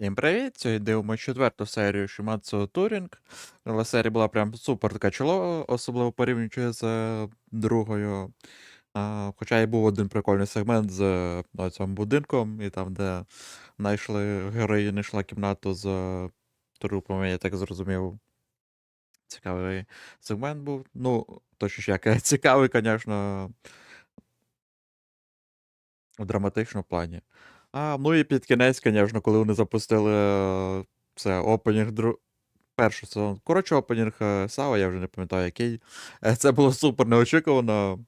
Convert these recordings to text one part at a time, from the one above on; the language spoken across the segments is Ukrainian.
Всім привіт! Сьогодні дивимося четверту серію Шимацу Турінг. Але серія була прям супер така чолова, особливо порівнюючи з е, другою. А, хоча і був один прикольний сегмент з е, цим будинком, і там, де знайшли героїня знайшла кімнату з е, трупами, я так зрозумів. Цікавий сегмент був. Ну, точніше, як цікавий, звісно, в драматичному плані. А, ну і під кінець, звісно, коли вони запустили е, це опенінг дру... перший сезон. Коротше, опенінг е, Сава, я вже не пам'ятаю який. Е, Це було супер неочікувано.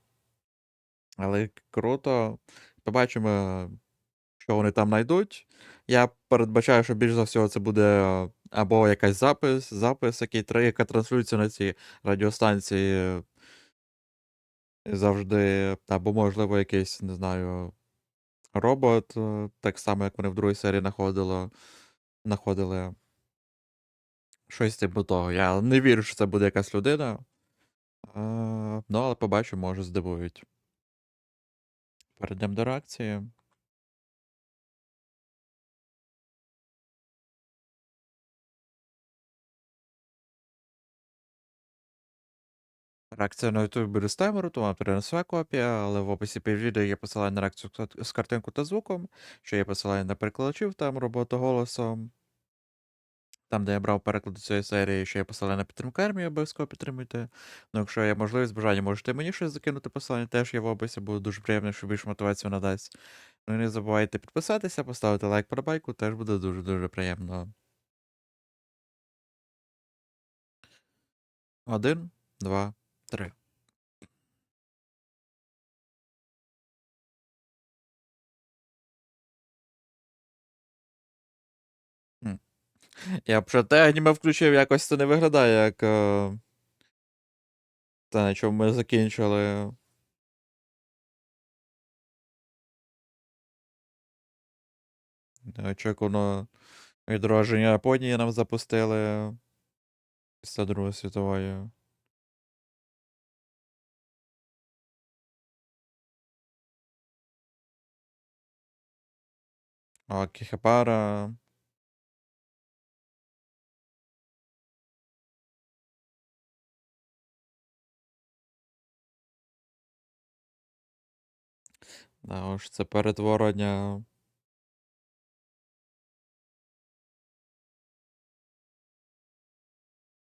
Але круто. Побачимо, що вони там знайдуть. Я передбачаю, що більш за всього це буде або якась запис, запис, який яка транслюється на цій радіостанції завжди, або, можливо, якийсь, не знаю, робот, е, так само, як вони в другій серії знаходили. знаходили. Щось типу того. Я не вірю, що це буде якась людина. А, ну, але побачу, може, здивують. Перейдемо до реакції. Реакція на YouTube буде з таймеру, тому перенесла копія, але в описі під відео є посилання на реакцію з- картинку та звуком, що є посилання на перекладачів, там роботу голосом. Там, де я брав переклад цієї серії, ще є посилання на підтримку армії, обов'язково підтримуйте. Ну, якщо є можливість, бажання, можете мені щось закинути посилання, теж є в описі, буде дуже приємно, що більше мотивацію надасть. Ну і не забувайте підписатися, поставити лайк подобайку, теж буде дуже-дуже приємно. Один, два, три. Я б вже те аніме включив, якось це не виглядає, як. е, Те, на чому ми закінчили. Неочікувано відродження Японії нам запустили після Другої світової. О, Кіхепара. Да, уж це перетворення.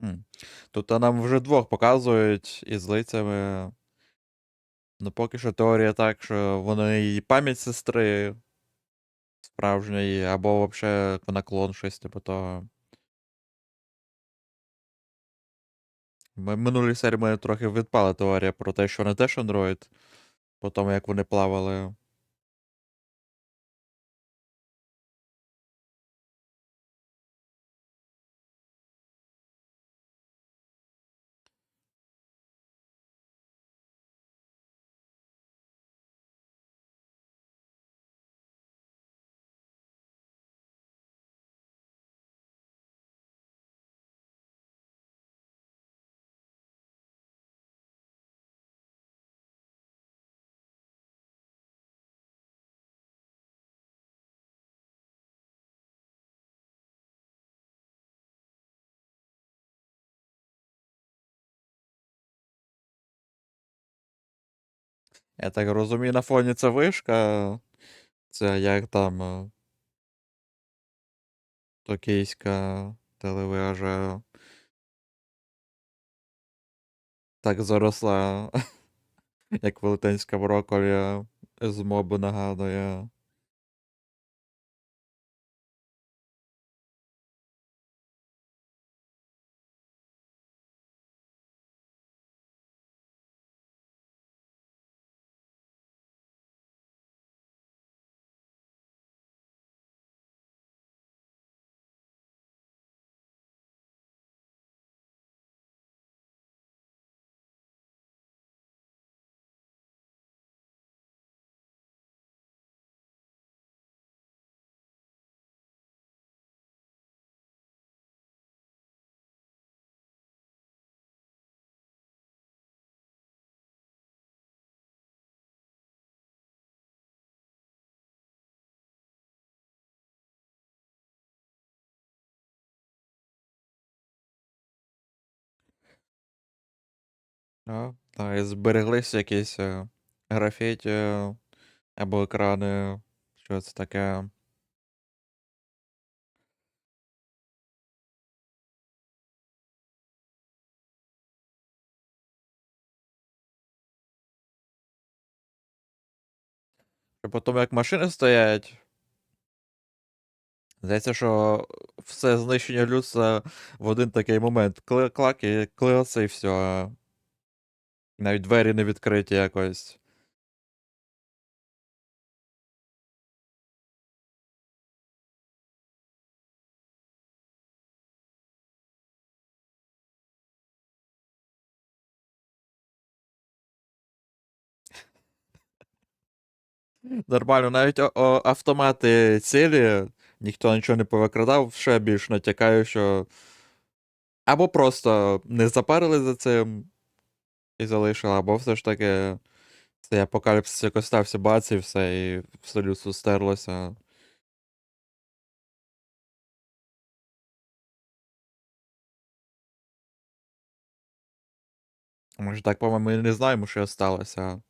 М. Тут нам вже двох показують із лицями. Ну, поки що теорія так, що вони і пам'ять сестри справжньої, або взагалі наклон щось типу того. Ми минулій серії мене трохи відпала теорія про те, що не теж Android, по тому, як вони плавали. Я так розумію, на фоні це вишка. Це як там. е, Токійська телевежа. Так заросла, як велетенська брокколі з мобу нагадує. А, та, і збереглися якісь е, графіті або екрани. Що це таке? І потім як машини стоять. Здається, що все знищення людства в один такий момент. Клак і клеоце і все. Навіть двері не відкриті якось. Нормально, навіть о- о- автомати цілі, ніхто нічого не повикрадав, ще більш натякаю, що. Або просто не запарили за цим і залишили, або все ж таки цей апокаліпсис якось стався бац і все, і все людство стерлося. Може так, по-моєму, не знаємо, що сталося.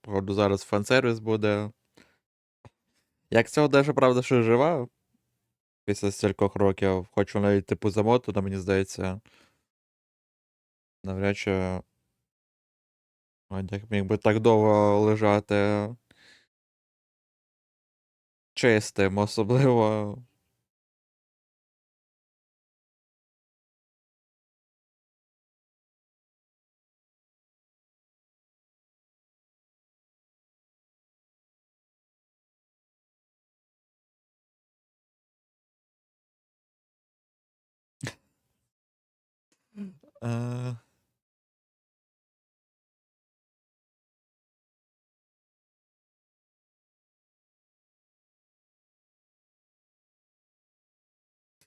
Походу, зараз фан-сервіс буде. Як цього даже, правда, що жива після стількох років, хоч вона і типу замотана, мені здається. Навряд чи одяг міг би так довго лежати чистим, особливо. Е,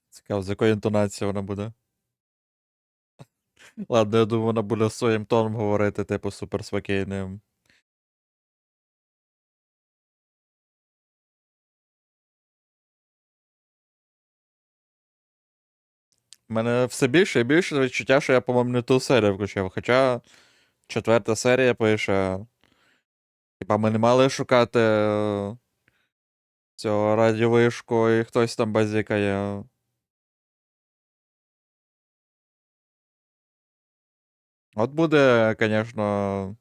Цікаво, з якою інтонацією вона буде. Ладно, я думаю, вона буде своїм тоном говорити, типу, суперспокійним. Мене все більше і більше відчуття, що я, по-моєму, не ту серію включив. Хоча четверта серія пише. Типа ми не мали шукати е, цього радіовишку і хтось там базікає. От буде, звісно,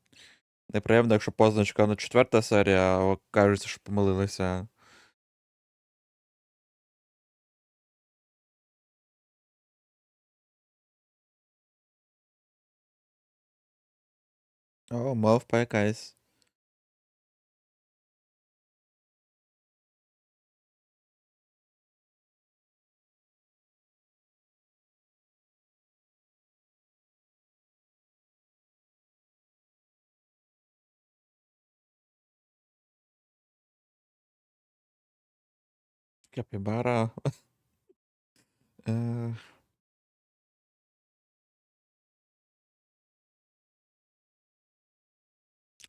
неприємно, якщо позначка на четверта серія, а кажеться, що помилилися. О, мавпа якась. Капібара. Е,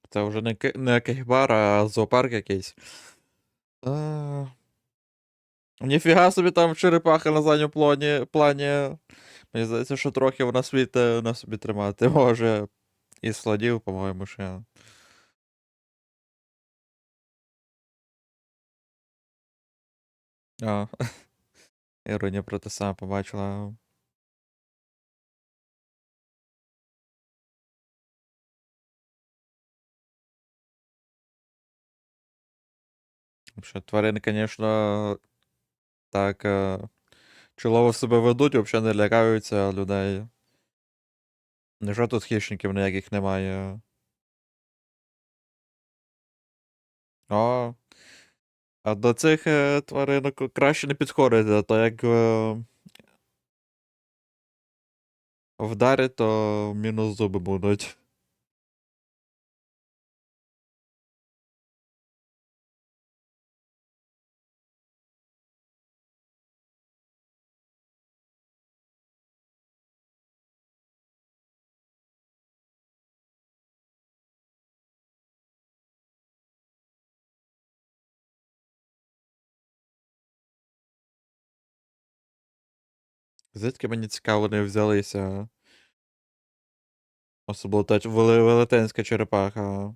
Це вже не, не капібара, а зоопарк якийсь. Е, Ніфіга собі там черепаха на задньому плані. плані. Мені здається, що трохи вона світ е, на собі тримати може. І сладів, по-моєму, ще. А. Іронія про те саме побачила. Що тварини, звісно, так е, чолово себе ведуть, взагалі не лякаються людей. Невже тут хищників ніяких немає? О. А до цих е, тваринок краще не підходити, а то як е, вдарять, то мінус зуби будуть. Звідки мені цікаво, вони взялися? Особливо та велетенська черепаха.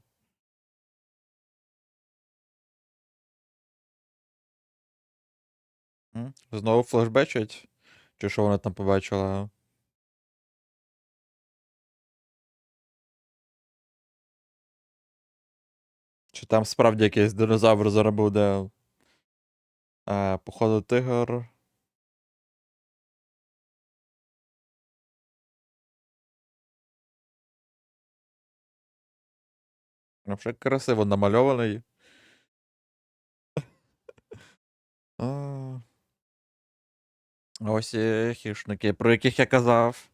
Знову флешбечить? Чи що вона там побачила? Чи там справді якийсь динозавр зараз буде? А, походу, тигр. Вже красиво намальований. Ось і хищники, про яких я казав.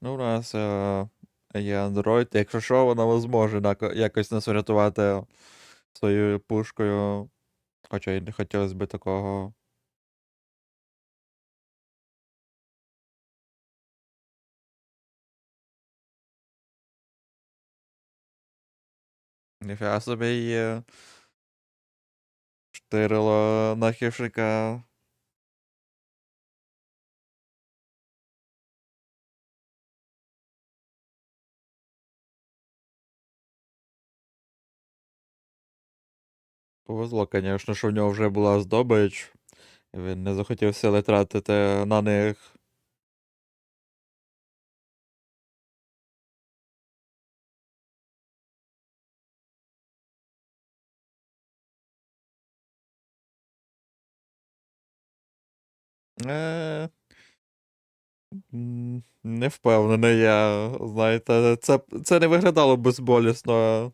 Ну, у нас е, є Android, якщо що, вона зможе якось нас врятувати своєю пушкою. Хоча й не хотілося б такого. Ніфіга собі є. Штирило на хищника. Повезло, звісно, що в нього вже була здобич. Він не захотів сили тратити на них. Е, Не впевнений я. Знаєте, це, це не виглядало безболісно.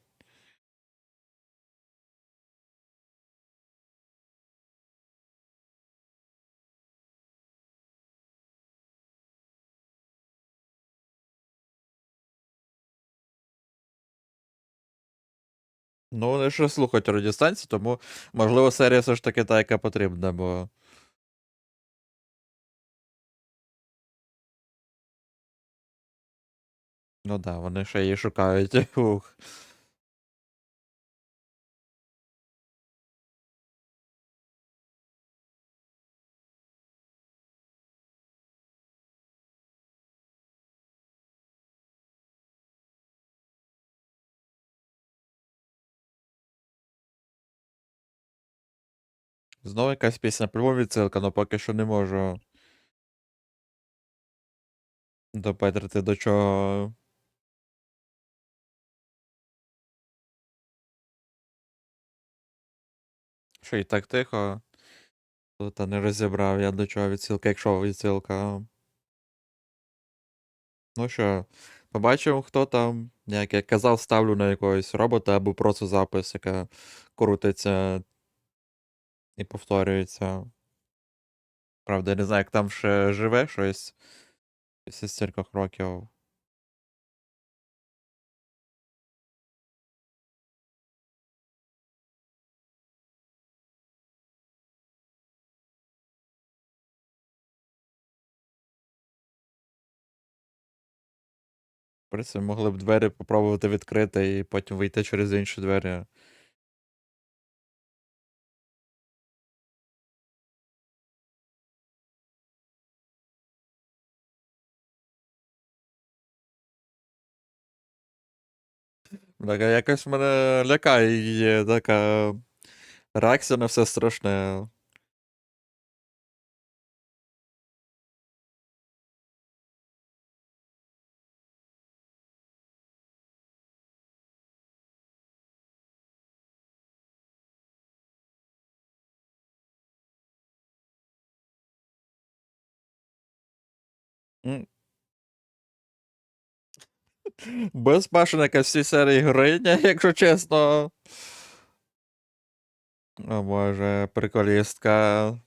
Ну, вони ще слухають радіостанції, тому, можливо, серія все ж таки та, яка потрібна, бо. Ну да, вони ще її шукають. Ух. Знову якась пісня, по-любому відсилка, але поки що не можу допетрити до чого. Що і так тихо. Та не розібрав я до чого відсилка, якщо відсилка. Ну що, побачив, хто там. Як я казав, ставлю на якогось робота або просто запис, яка крутиться і повторюється. Правда, я не знаю, як там ще живе щось після стількох років. В принципі, могли б двері попробувати відкрити і потім вийти через інші двері. Так, якось мене лякає така реакція на все страшне. М. Безбашена якась всі серії героїня, якщо чесно. О боже, приколістка.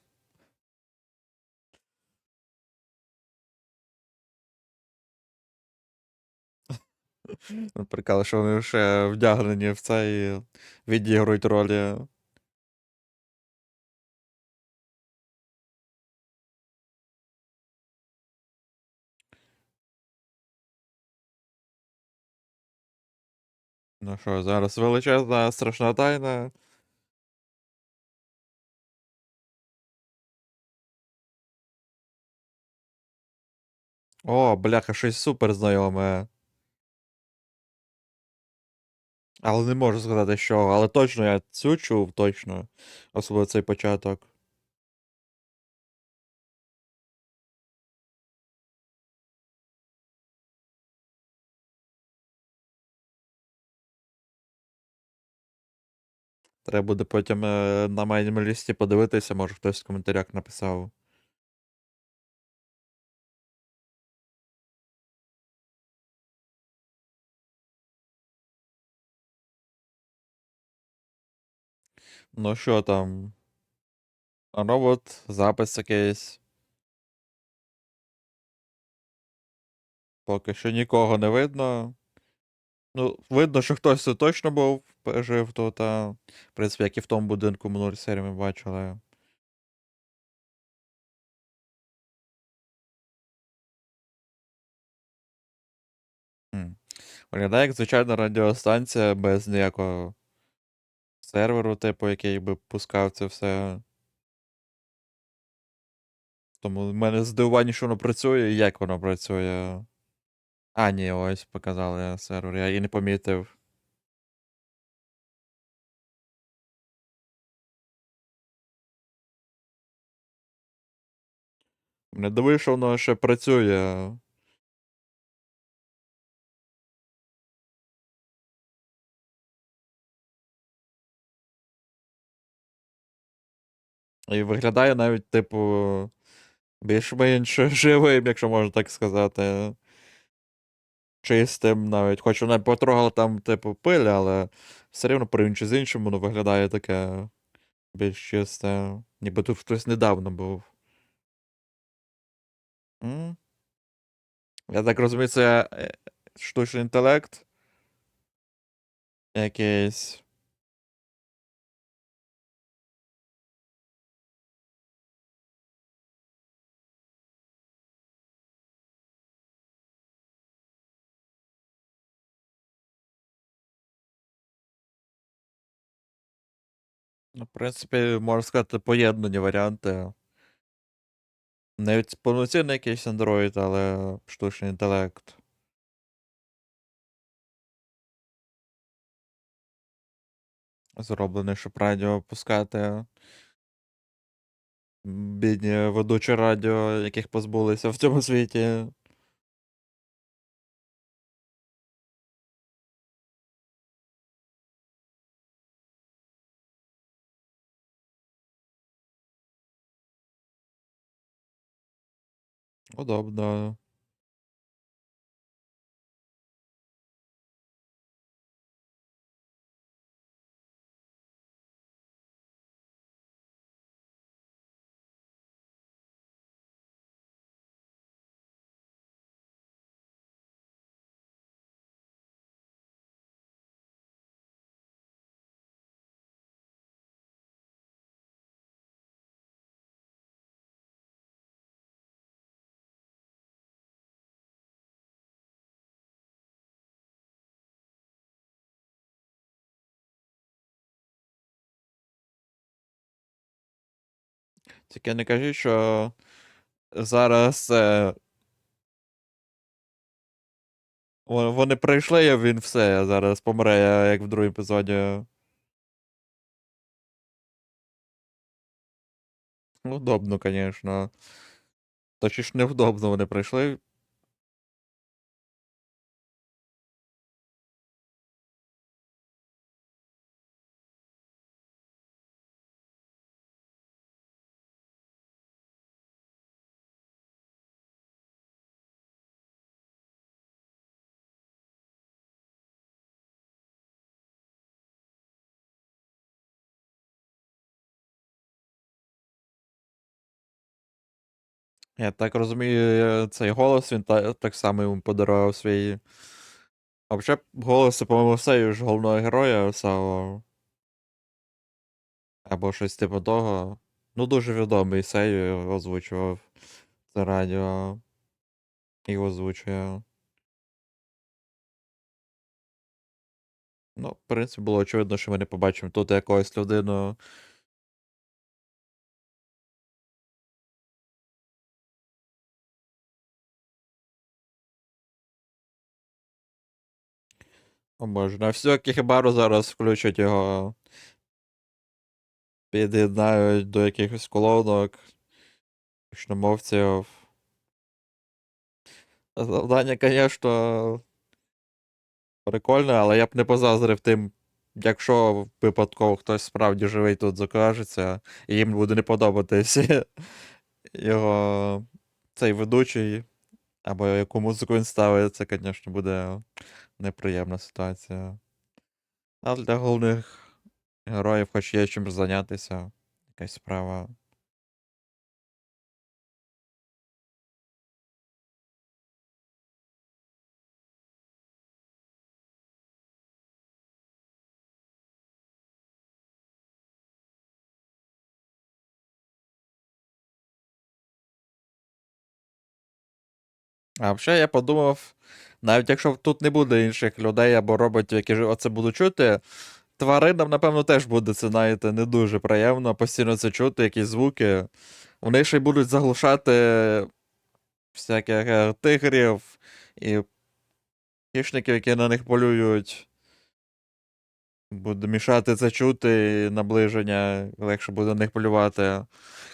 Прикал, що вони ще вдягнені в це і відігрують ролі. Ну що, зараз величезна страшна тайна. О, бляха, щось супер знайоме. Але не можу згадати що, але точно я цю чув, точно. Особливо цей початок. Треба буде потім е, на лісті подивитися, може хтось в коментарях написав. Ну що там? Робот, запис якийсь. Поки що нікого не видно. Ну, видно, що хтось тут точно був, жив тут, а в принципі, як і в тому будинку минулій серії ми бачили. Хм. Виглядає як звичайна радіостанція без ніякого серверу, типу, який би пускав це все. Тому в мене здивування, що воно працює і як воно працює. А, ні, ось показали сервер, я і не помітив. Не дивив, що воно ще працює. І виглядає навіть, типу, більш-менш живим, якщо можна так сказати. Чистим навіть. Хоч вона потрогала там, типу, пиль, але все рівно порівнюючи з іншим, воно виглядає таке більш чисте. Ніби тут хтось недавно був. М? Я так розумію, це е, штучний інтелект. Якийсь. Ну, в принципі, можна сказати, поєднані варіанти. Навіть повноцінний якийсь Android, але штучний інтелект. Зроблений, щоб радіо пускати. Бідні ведучі радіо, яких позбулися в цьому світі. Удобно. Тільки не кажіть, що зараз е, вони прийшли, і він все, зараз помре, як в другому епізоді. Удобно, звісно. Точніше, невдобно вони прийшли. Я так розумію, е, цей голос він та, так само йому подарував свій. А взагалі, голоси, по-моєму, все ж головного героя Сао. Або щось типу того. Ну, дуже відомий Сею озвучував це радіо. І озвучує. Ну, в принципі, було очевидно, що ми не побачимо тут якогось людину. О боже, на всю Акіхібару зараз включать його. Під'єднають до якихось колонок, гучномовців. Завдання, звісно, прикольне, але я б не позаздрив тим, якщо випадково хтось справді живий тут закажеться, і їм буде не подобатись його цей ведучий, або яку музику він ставить, це, звісно, буде неприємна ситуація. А для головних героїв хоч є чим зайнятися, якась справа. А взагалі я подумав, навіть якщо тут не буде інших людей або роботів, які оце будуть чути, тваринам, напевно, теж буде це, знаєте, не дуже приємно постійно це чути, якісь звуки. Вони ще й будуть заглушати всяких е, тигрів і хищників, які на них полюють. Буде мішати це чути наближення, легше буде на них полювати.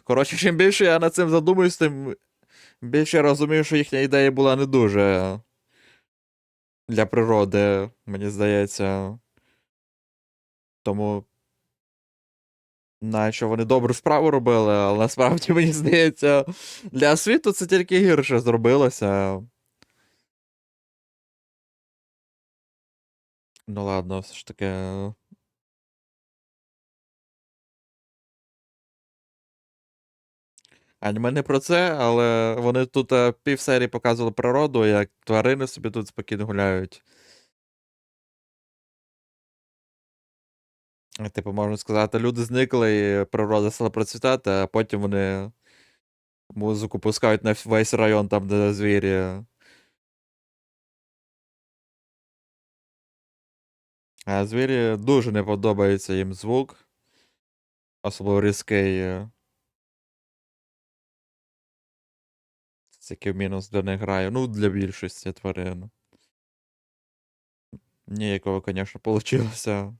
Коротше, чим більше я над цим задумуюсь, тим більше розумію, що їхня ідея була не дуже для природи, мені здається. Тому. Наче вони добру справу робили, але насправді, мені здається, для світу це тільки гірше зробилося. Ну ладно, все ж таки. Аніме не про це, але вони тут е, пів серії показували природу, як тварини собі тут спокійно гуляють. Е, Типу, можна сказати, люди зникли, і природа стала процвітати, а потім вони музику пускають на весь район, там, де звірі. А звірі дуже не подобається їм звук. Особливо різкий. Е. яким мінус для них грає. Ну, для більшості тварин. Ніякого, звісно, получилося.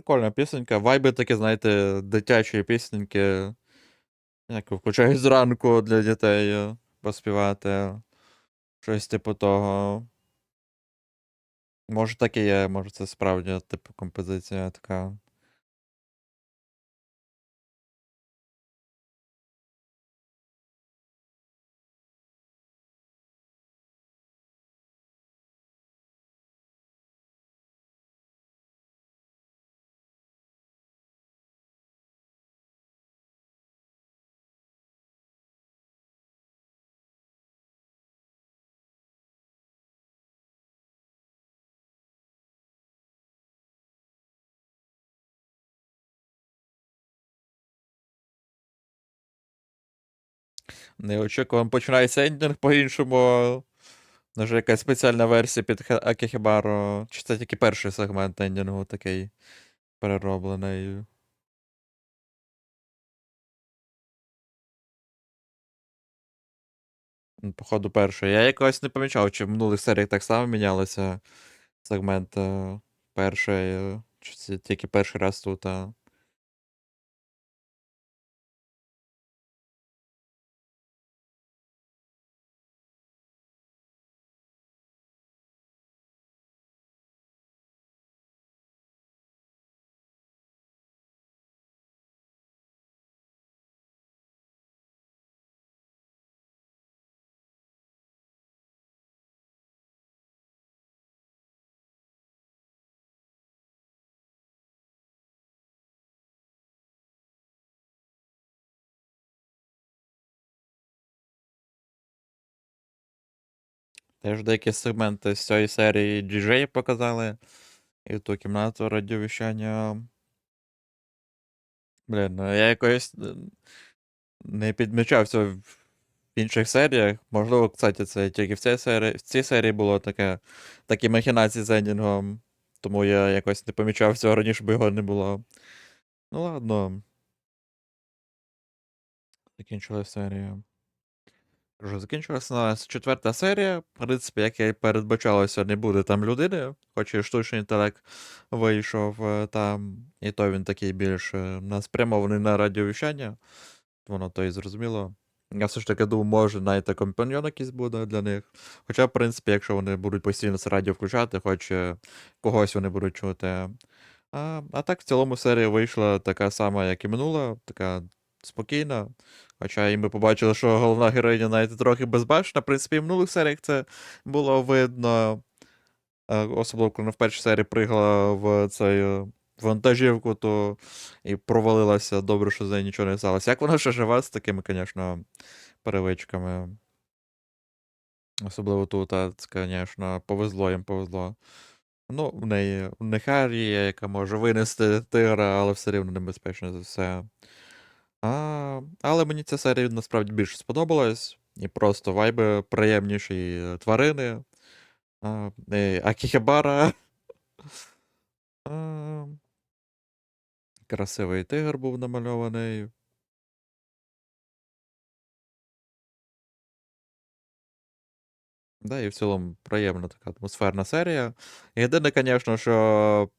Прикольна пісенька. Вайби такі, знаєте, дитячі пісеньки. Як включають зранку для дітей е, поспівати. Щось типу того. Може так і є, може це справді, типу, композиція така. Неочікувано починається ендінг по-іншому. Може, якась спеціальна версія під Акіхібару. Чи це тільки перший сегмент ендінгу такий перероблений. Походу, перший. Я якось не помічав, чи в минулих серіях так само мінялися сегмент е, перший, е, чи це тільки перший раз тут. а. Теж деякі сегменти з цієї серії діджеї показали. І ту кімнату радіовіщання. Блін, ну я якось е, не підмічав цього в інших серіях. Можливо, кстати, це тільки в цій серії, в цій серії було таке, такі махінації з ендінгом. Тому я якось не помічав цього раніше, бо його не було. Ну ладно. Закінчила серія. Вже закінчилася нас четверта серія. В принципі, як і передбачалося, не буде там людини, хоч і штучний інтелект вийшов е, там, і то він такий більш е, спрямований на радіовіщання. Воно то і зрозуміло. Я все ж таки думаю, може навіть компаньон якийсь буде для них. Хоча, в принципі, якщо вони будуть постійно це радіо включати, хоч е, когось вони будуть чути. А, а так, в цілому серія вийшла така сама, як і минула, така спокійна. Хоча і ми побачили, що головна героїня навіть трохи безбашена. В принципі, і в минулих серіях це було видно. Е, Особливо, коли вона в першій серії пригала в цей е, вантажівку, то і провалилася добре, що з нею нічого не сталося. Як вона ще жива з такими, звісно, перевичками. Особливо тут, звісно, повезло їм повезло. Ну, в неї в них Арія, яка може винести тигра, але все рівно небезпечно за все. А, але мені ця серія насправді більше сподобалась. І просто вайби приємніші, тварини. А, і Акіхебара. А, красивий тигр був намальований. Да, і в цілому приємна така атмосферна серія. Єдине, звісно, що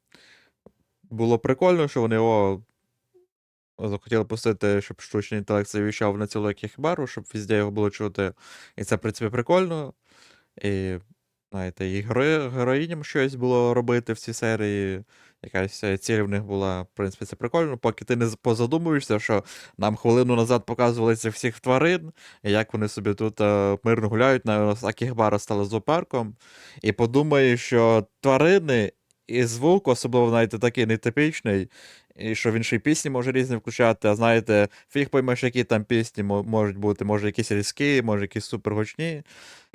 було прикольно, що вони його захотіли пустити, щоб штучний інтелект завіщав на цілу Акіхебару, щоб везде його було чути. І це, в принципі, прикольно. І, знаєте, і герої, героїням щось було робити в цій серії. Якась е, ціль в них була, в принципі, це прикольно, поки ти не позадумуєшся, що нам хвилину назад показували цих всіх тварин, і як вони собі тут е, мирно гуляють, на Акіхбара стала зоопарком. І подумаєш, що тварини і звук, особливо знаєте, такий нетипічний, і що він ще й пісні може різні включати, а знаєте, фіг поймеш, які там пісні можуть бути, може якісь різкі, може якісь супергучні.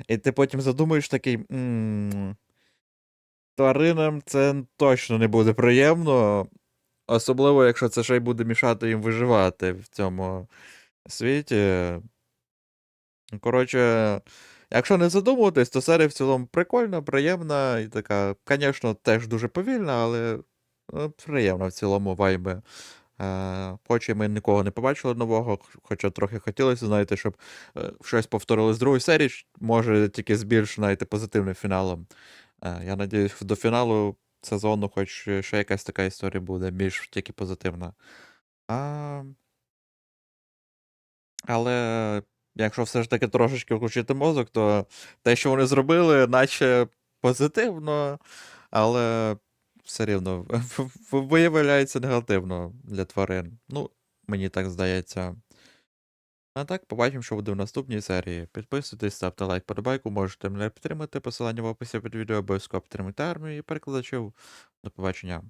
І ти потім задумуєш такий. «М, Тваринам це точно не буде приємно. Особливо, якщо це ще й буде мішати їм виживати в цьому світі. Коротше, якщо не задумуватись, то серія в цілому прикольна, приємна і така, звісно, теж дуже повільна, але е, приємна в цілому вайби. Е, Хоч і ми нікого не побачили нового, хоча трохи хотілося, знаєте, щоб е, щось повторили з другої серії, може тільки з більш, знаєте, позитивним фіналом. Е, Я надіюсь, до фіналу сезону, хоч ще якась така історія буде, більш тільки позитивна. А, але якщо все ж таки трошечки включити мозок, то те, що вони зробили, наче позитивно, але все рівно виявляється негативно для тварин. Ну, мені так здається. А так, побачимо, що буде в наступній серії. Підписуйтесь, ставте лайк, подобайку, можете мене підтримати. Посилання в описі під відео, обов'язково підтримуйте армію і перекладачів. До побачення.